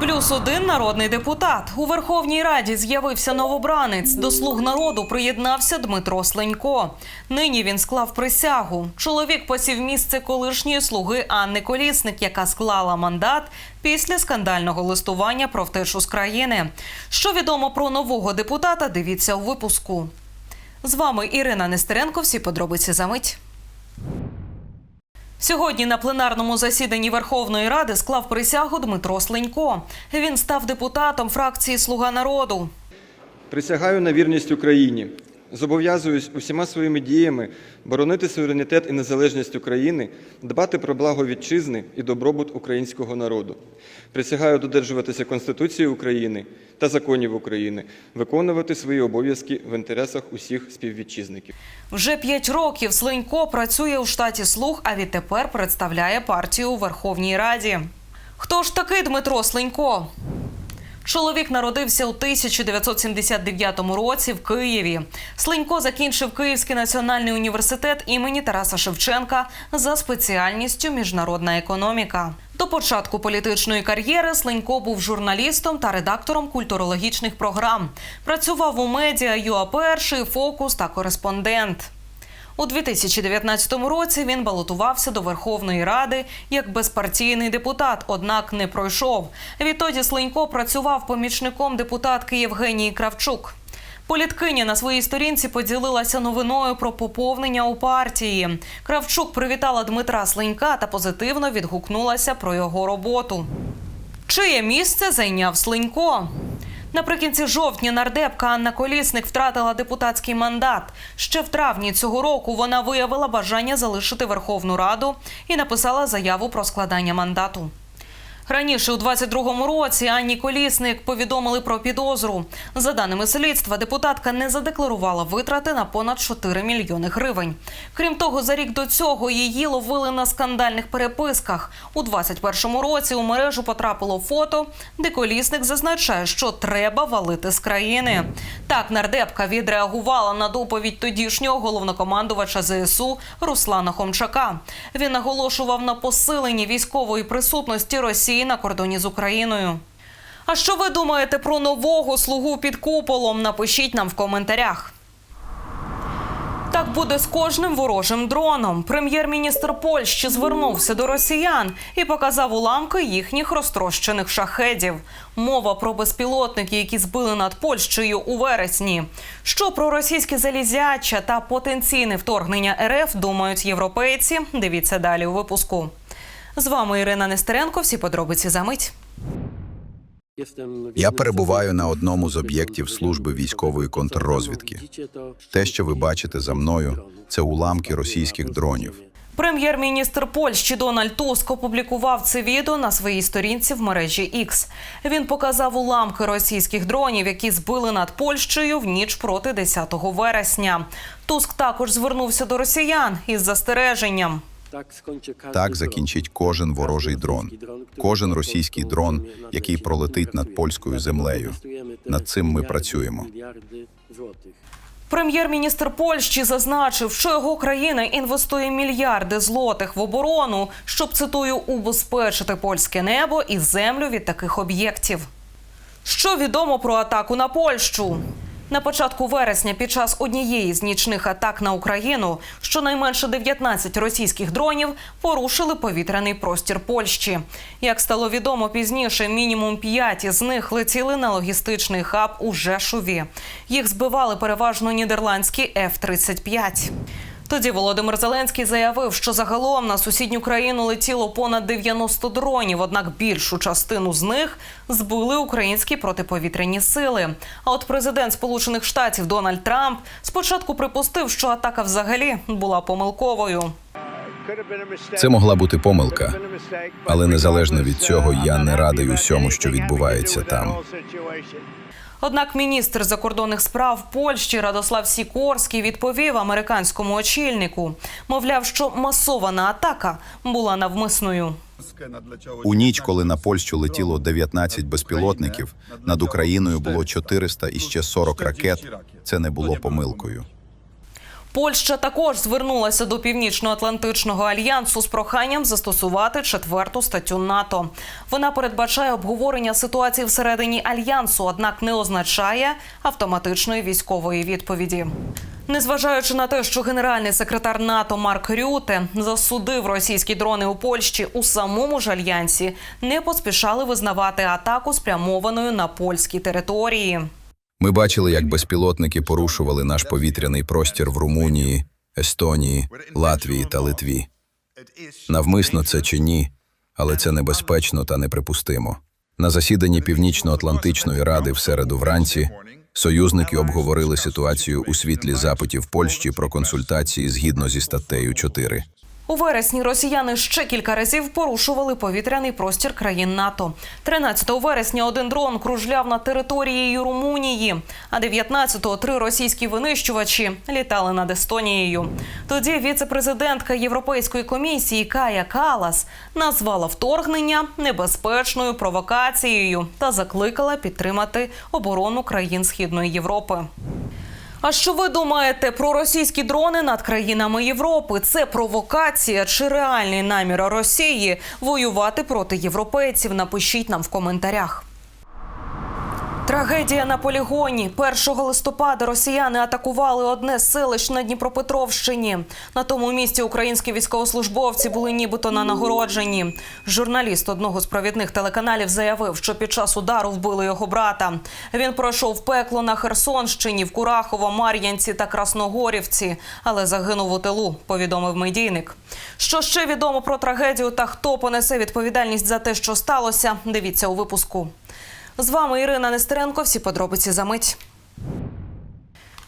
Плюс один народний депутат у Верховній Раді з'явився новобранець. До слуг народу приєднався Дмитро Сленько. Нині він склав присягу. Чоловік посів місце колишньої слуги Анни Колісник, яка склала мандат після скандального листування про втечу з країни. Що відомо про нового депутата? Дивіться у випуску. З вами Ірина Нестеренко. Всі подробиці за мить. Сьогодні на пленарному засіданні Верховної Ради склав присягу Дмитро Сленько. Він став депутатом фракції Слуга народу. Присягаю на вірність Україні. Зобов'язуюсь усіма своїми діями боронити суверенітет і незалежність України, дбати про благо вітчизни і добробут українського народу. Присягаю додержуватися Конституції України та законів України, виконувати свої обов'язки в інтересах усіх співвітчизників. Вже п'ять років Сленько працює у штаті Слуг, а відтепер представляє партію у Верховній Раді. Хто ж такий Дмитро Сленько? Чоловік народився у 1979 році в Києві. Сленько закінчив Київський національний університет імені Тараса Шевченка за спеціальністю міжнародна економіка. До початку політичної кар'єри Сленько був журналістом та редактором культурологічних програм. Працював у медіа ЮА Перший, Фокус та Кореспондент. У 2019 році він балотувався до Верховної Ради як безпартійний депутат, однак не пройшов. Відтоді Сленько працював помічником депутатки Євгенії Кравчук. Політкиня на своїй сторінці поділилася новиною про поповнення у партії. Кравчук привітала Дмитра Сленька та позитивно відгукнулася про його роботу. Чиє місце зайняв Сленько? Наприкінці жовтня нардепка Анна Колісник втратила депутатський мандат. Ще в травні цього року вона виявила бажання залишити Верховну Раду і написала заяву про складання мандату. Раніше у 22-му році Анні Колісник повідомили про підозру. За даними слідства, депутатка не задекларувала витрати на понад 4 мільйони гривень. Крім того, за рік до цього її ловили на скандальних переписках. У 21-му році у мережу потрапило фото, де Колісник зазначає, що треба валити з країни. Так нардепка відреагувала на доповідь тодішнього головнокомандувача ЗСУ Руслана Хомчака. Він наголошував на посиленні військової присутності Росії на кордоні з Україною. А що ви думаєте про нового слугу під куполом? Напишіть нам в коментарях. Так буде з кожним ворожим дроном. Прем'єр-міністр Польщі звернувся до росіян і показав уламки їхніх розтрощених шахедів. Мова про безпілотники, які збили над Польщею у вересні. Що про російське залізяча та потенційне вторгнення РФ думають європейці? Дивіться далі у випуску. З вами Ірина Нестеренко. Всі подробиці за мить. Я перебуваю на одному з об'єктів служби військової контррозвідки. Те, що ви бачите за мною, це уламки російських дронів. Прем'єр-міністр Польщі Дональд Туск опублікував це відео на своїй сторінці в мережі X. Він показав уламки російських дронів, які збили над Польщею в ніч проти 10 вересня. Туск також звернувся до росіян із застереженням. Так закінчить кожен ворожий дрон, кожен російський дрон, який пролетить над польською землею. Над цим ми працюємо. Прем'єр-міністр Польщі зазначив, що його країна інвестує мільярди злотих в оборону, щоб цитую убезпечити польське небо і землю від таких об'єктів. Що відомо про атаку на Польщу? На початку вересня, під час однієї з нічних атак на Україну, щонайменше 19 російських дронів порушили повітряний простір Польщі. Як стало відомо пізніше, мінімум 5 із них летіли на логістичний хаб у Жешуві. Їх збивали переважно нідерландські F-35. Тоді Володимир Зеленський заявив, що загалом на сусідню країну летіло понад 90 дронів, однак більшу частину з них збили українські протиповітряні сили. А от президент Сполучених Штатів Дональд Трамп спочатку припустив, що атака взагалі була помилковою. Це могла бути помилка, але незалежно від цього, я не радий усьому, що відбувається там. Однак міністр закордонних справ Польщі Радослав Сікорський відповів американському очільнику. Мовляв, що масована атака була навмисною. У ніч, коли на Польщу летіло 19 безпілотників, над Україною було 400 і ще 40 ракет. Це не було помилкою. Польща також звернулася до Північно-Атлантичного альянсу з проханням застосувати четверту статтю НАТО. Вона передбачає обговорення ситуації всередині альянсу, однак не означає автоматичної військової відповіді. Незважаючи на те, що генеральний секретар НАТО Марк Рюте засудив російські дрони у Польщі у самому ж альянсі, не поспішали визнавати атаку спрямованою на польські території. Ми бачили, як безпілотники порушували наш повітряний простір в Румунії, Естонії, Латвії та Литві. Навмисно це чи ні, але це небезпечно та неприпустимо. На засіданні Північно-Атлантичної ради в середу вранці союзники обговорили ситуацію у світлі запитів Польщі про консультації згідно зі статтею 4. У вересні росіяни ще кілька разів порушували повітряний простір країн НАТО. 13 вересня один дрон кружляв над територією Румунії, а 19-го три російські винищувачі літали над Естонією. Тоді віце-президентка Європейської комісії Кая Калас назвала вторгнення небезпечною провокацією та закликала підтримати оборону країн Східної Європи. А що ви думаєте про російські дрони над країнами Європи? Це провокація чи реальний намір Росії воювати проти європейців? Напишіть нам в коментарях. Трагедія на полігоні. 1 листопада росіяни атакували одне з селищ на Дніпропетровщині. На тому місці українські військовослужбовці були нібито на нагородженні. Журналіст одного з провідних телеканалів заявив, що під час удару вбили його брата. Він пройшов пекло на Херсонщині, в Курахово, Мар'янці та Красногорівці, але загинув у тилу. Повідомив медійник. Що ще відомо про трагедію та хто понесе відповідальність за те, що сталося? Дивіться у випуску. З вами Ірина Нестеренко. Всі подробиці за мить.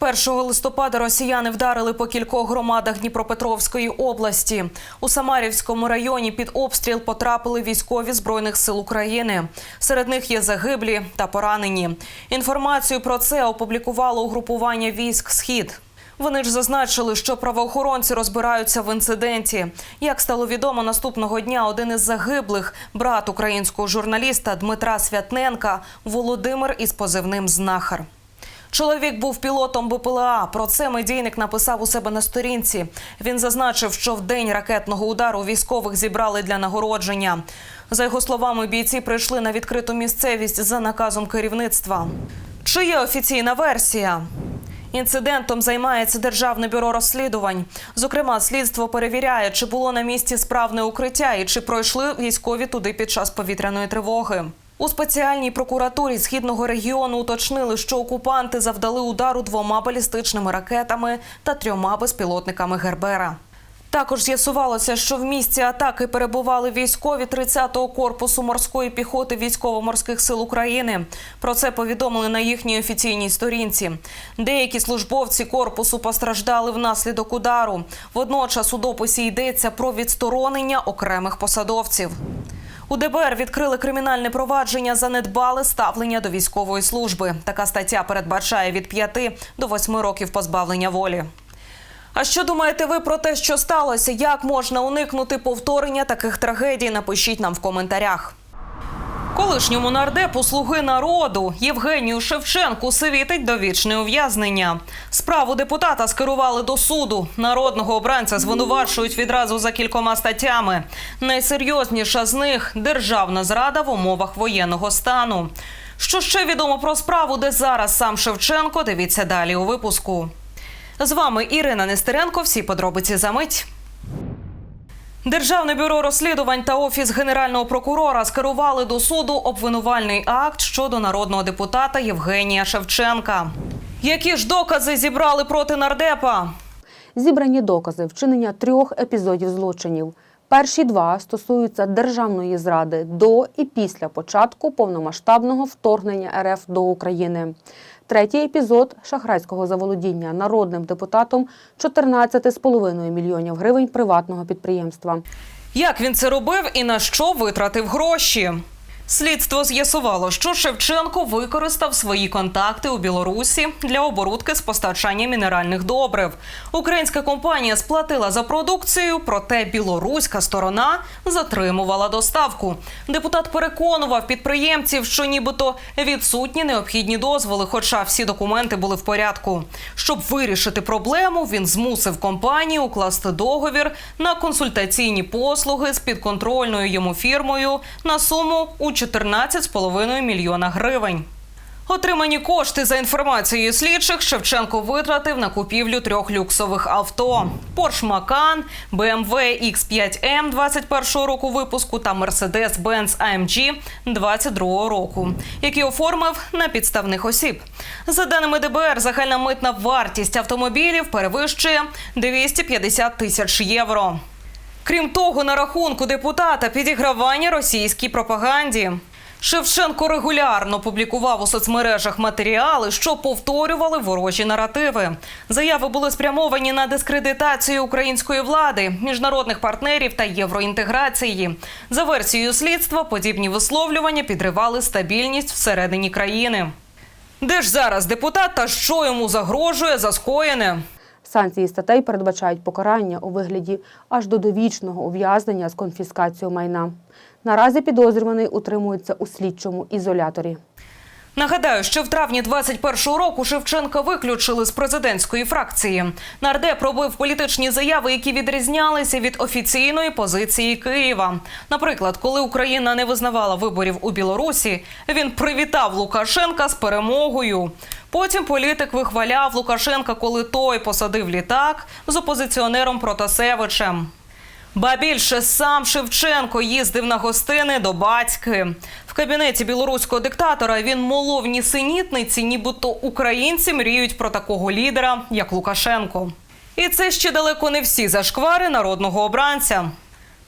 1 листопада росіяни вдарили по кількох громадах Дніпропетровської області. У Самарівському районі під обстріл потрапили військові збройних сил України. Серед них є загиблі та поранені. Інформацію про це опублікувало угрупування військ Схід. Вони ж зазначили, що правоохоронці розбираються в інциденті. Як стало відомо наступного дня, один із загиблих, брат українського журналіста Дмитра Святненка, Володимир із позивним Знахар. Чоловік був пілотом БПЛА. Про це медійник написав у себе на сторінці. Він зазначив, що в день ракетного удару військових зібрали для нагородження. За його словами, бійці прийшли на відкриту місцевість за наказом керівництва. Чи є офіційна версія? Інцидентом займається Державне бюро розслідувань. Зокрема, слідство перевіряє, чи було на місці справне укриття і чи пройшли військові туди під час повітряної тривоги. У спеціальній прокуратурі східного регіону уточнили, що окупанти завдали удару двома балістичними ракетами та трьома безпілотниками Гербера. Також з'ясувалося, що в місці атаки перебували військові 30-го корпусу морської піхоти військово-морських сил України. Про це повідомили на їхній офіційній сторінці. Деякі службовці корпусу постраждали внаслідок удару. Водночас у дописі йдеться про відсторонення окремих посадовців. У ДБР відкрили кримінальне провадження за недбале ставлення до військової служби. Така стаття передбачає від 5 до 8 років позбавлення волі. А що думаєте ви про те, що сталося? Як можна уникнути повторення таких трагедій? Напишіть нам в коментарях. Колишньому нардепу слуги народу Євгенію Шевченку світить довічне ув'язнення. Справу депутата скерували до суду. Народного обранця звинувачують відразу за кількома статтями. Найсерйозніша з них державна зрада в умовах воєнного стану. Що ще відомо про справу, де зараз сам Шевченко? Дивіться далі у випуску. З вами Ірина Нестеренко. Всі подробиці за мить. Державне бюро розслідувань та офіс генерального прокурора скерували до суду обвинувальний акт щодо народного депутата Євгенія Шевченка. Які ж докази зібрали проти нардепа? Зібрані докази вчинення трьох епізодів злочинів. Перші два стосуються державної зради до і після початку повномасштабного вторгнення РФ до України. Третій епізод шахрайського заволодіння народним депутатом 14,5 мільйонів гривень приватного підприємства. Як він це робив і на що витратив гроші? Слідство з'ясувало, що Шевченко використав свої контакти у Білорусі для оборудки з постачання мінеральних добрив. Українська компанія сплатила за продукцію, проте білоруська сторона затримувала доставку. Депутат переконував підприємців, що нібито відсутні необхідні дозволи, хоча всі документи були в порядку. Щоб вирішити проблему, він змусив компанію укласти договір на консультаційні послуги з підконтрольною йому фірмою на суму у 14,5 мільйона гривень. Отримані кошти за інформацією слідчих Шевченко витратив на купівлю трьох люксових авто: Porsche Macan, BMW X5M 21 року випуску та Mercedes-Benz AMG 22 року, які оформив на підставних осіб. За даними ДБР, загальна митна вартість автомобілів перевищує 250 тисяч євро. Крім того, на рахунку депутата підігравання російській пропаганді. Шевченко регулярно публікував у соцмережах матеріали, що повторювали ворожі наративи. Заяви були спрямовані на дискредитацію української влади, міжнародних партнерів та євроінтеграції. За версією слідства, подібні висловлювання підривали стабільність всередині країни. Де ж зараз депутат та що йому загрожує за скоєне? Санкції статей передбачають покарання у вигляді аж до довічного ув'язнення з конфіскацією майна. Наразі підозрюваний утримується у слідчому ізоляторі. Нагадаю, що в травні 21-го року Шевченка виключили з президентської фракції. Нардеп робив політичні заяви, які відрізнялися від офіційної позиції Києва. Наприклад, коли Україна не визнавала виборів у Білорусі, він привітав Лукашенка з перемогою. Потім політик вихваляв Лукашенка, коли той посадив літак з опозиціонером Протасевичем. Ба більше сам Шевченко їздив на гостини до батьки. В кабінеті білоруського диктатора він молов нісенітниці, нібито українці мріють про такого лідера, як Лукашенко. І це ще далеко не всі зашквари народного обранця.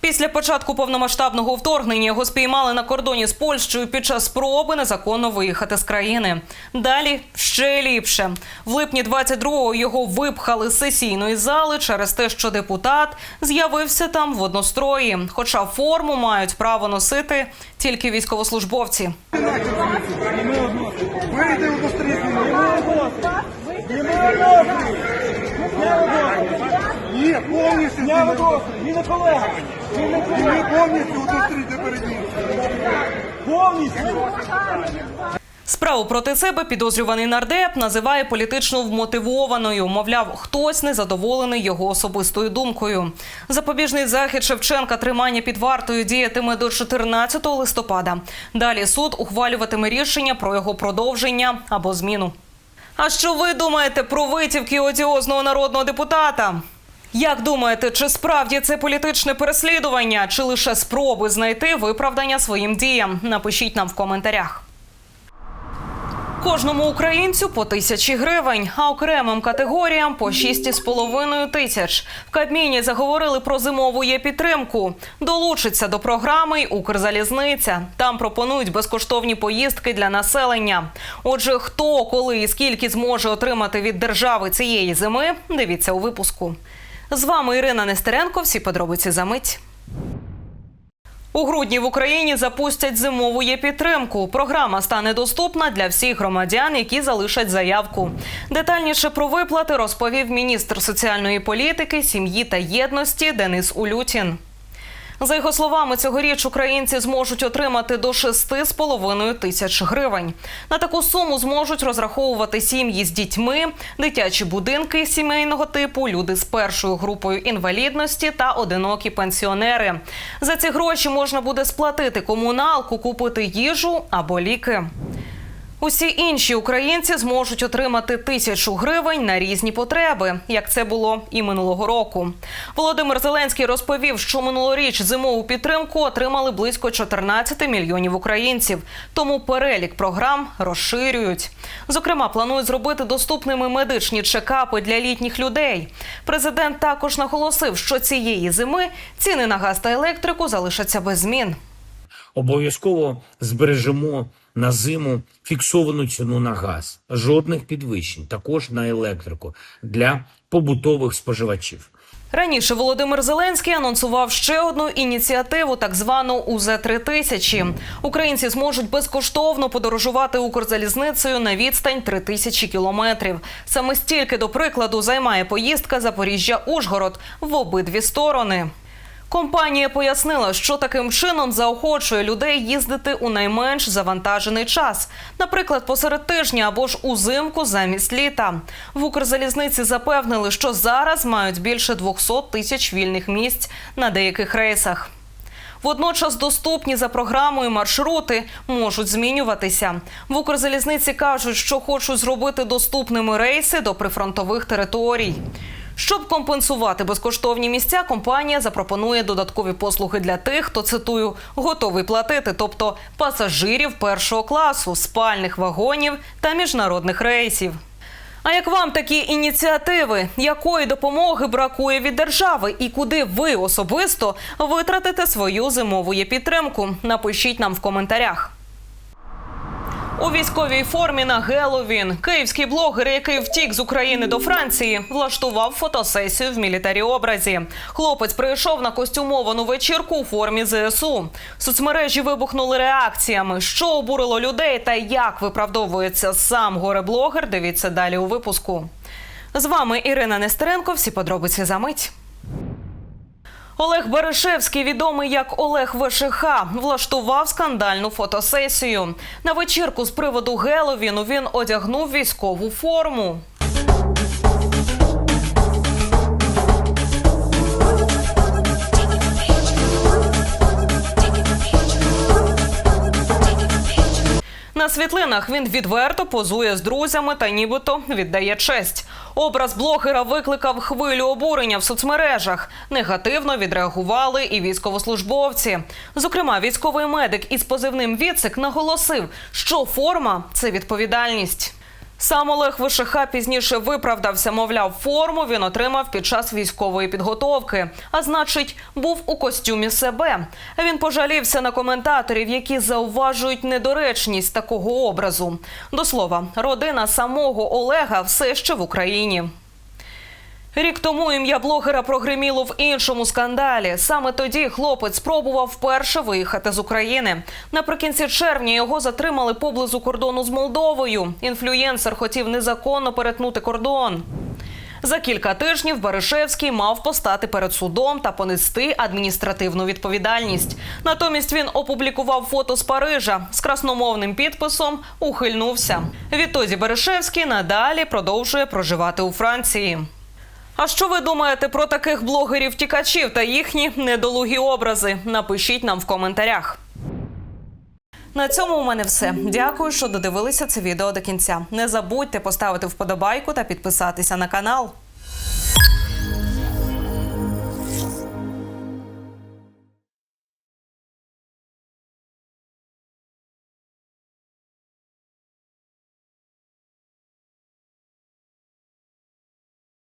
Після початку повномасштабного вторгнення його спіймали на кордоні з Польщею під час спроби незаконно виїхати з країни. Далі ще ліпше. В липні 22-го його випхали з сесійної зали через те, що депутат з'явився там в однострої. Хоча форму мають право носити тільки військовослужбовці. Ні, повністю. Не не не повністю. Повністю. Справу проти себе підозрюваний нардеп називає політично вмотивованою. Мовляв, хтось незадоволений його особистою думкою. Запобіжний захід Шевченка тримання під вартою діятиме до 14 листопада. Далі суд ухвалюватиме рішення про його продовження або зміну. А що ви думаєте про витівки одіозного народного депутата? Як думаєте, чи справді це політичне переслідування, чи лише спроби знайти виправдання своїм діям? Напишіть нам в коментарях. Кожному українцю по тисячі гривень, а окремим категоріям по 6,5 тисяч. В Кабміні заговорили про зимову є підтримку. Долучиться до програми Укрзалізниця. Там пропонують безкоштовні поїздки для населення. Отже, хто, коли і скільки зможе отримати від держави цієї зими, дивіться у випуску. З вами Ірина Нестеренко. Всі подробиці за мить. У грудні в Україні запустять зимову є-підтримку. Програма стане доступна для всіх громадян, які залишать заявку. Детальніше про виплати розповів міністр соціальної політики, сім'ї та єдності Денис Улютін. За його словами, цьогоріч українці зможуть отримати до 6,5 тисяч гривень. На таку суму зможуть розраховувати сім'ї з дітьми, дитячі будинки сімейного типу, люди з першою групою інвалідності та одинокі пенсіонери. За ці гроші можна буде сплатити комуналку, купити їжу або ліки. Усі інші українці зможуть отримати тисячу гривень на різні потреби, як це було і минулого року. Володимир Зеленський розповів, що минулоріч зимову підтримку отримали близько 14 мільйонів українців. Тому перелік програм розширюють. Зокрема, планують зробити доступними медичні чекапи для літніх людей. Президент також наголосив, що цієї зими ціни на газ та електрику залишаться без змін. Обов'язково збережемо на зиму фіксовану ціну на газ, жодних підвищень, також на електрику для побутових споживачів. Раніше Володимир Зеленський анонсував ще одну ініціативу, так звану УЗ 3000 Українці зможуть безкоштовно подорожувати Укрзалізницею на відстань 3000 кілометрів. Саме стільки, до прикладу, займає поїздка Запоріжжя-Ужгород в обидві сторони. Компанія пояснила, що таким чином заохочує людей їздити у найменш завантажений час, наприклад, посеред тижня або ж узимку замість літа. В Укрзалізниці запевнили, що зараз мають більше 200 тисяч вільних місць на деяких рейсах. Водночас доступні за програмою маршрути можуть змінюватися. В Укрзалізниці кажуть, що хочуть зробити доступними рейси до прифронтових територій. Щоб компенсувати безкоштовні місця, компанія запропонує додаткові послуги для тих, хто цитую готовий платити, тобто пасажирів першого класу, спальних вагонів та міжнародних рейсів. А як вам такі ініціативи? Якої допомоги бракує від держави і куди ви особисто витратите свою зимову підтримку? Напишіть нам в коментарях. У військовій формі на Геловін київський блогер, який втік з України до Франції, влаштував фотосесію в мілітарі образі. Хлопець прийшов на костюмовану вечірку у формі ЗСУ. Соцмережі вибухнули реакціями, що обурило людей та як виправдовується сам горе-блогер. Дивіться далі у випуску. З вами Ірина Нестеренко. Всі подробиці за мить. Олег Берешевський, відомий як Олег ВШХ, влаштував скандальну фотосесію. На вечірку з приводу Геловіну він одягнув військову форму. На світлинах він відверто позує з друзями та нібито віддає честь. Образ блогера викликав хвилю обурення в соцмережах. Негативно відреагували і військовослужбовці. Зокрема, військовий медик із позивним Віцик наголосив, що форма це відповідальність. Сам Олег Вишиха пізніше виправдався, мовляв, форму він отримав під час військової підготовки, а значить, був у костюмі себе. Він пожалівся на коментаторів, які зауважують недоречність такого образу. До слова, родина самого Олега все ще в Україні. Рік тому ім'я блогера прогреміло в іншому скандалі. Саме тоді хлопець спробував вперше виїхати з України. Наприкінці червня його затримали поблизу кордону з Молдовою. Інфлюєнсер хотів незаконно перетнути кордон. За кілька тижнів Баришевський мав постати перед судом та понести адміністративну відповідальність. Натомість він опублікував фото з Парижа з красномовним підписом Ухильнувся. Відтоді Баришевський надалі продовжує проживати у Франції. А що ви думаєте про таких блогерів-тікачів та їхні недолугі образи? Напишіть нам в коментарях. На цьому у мене все. Дякую, що додивилися це відео до кінця. Не забудьте поставити вподобайку та підписатися на канал.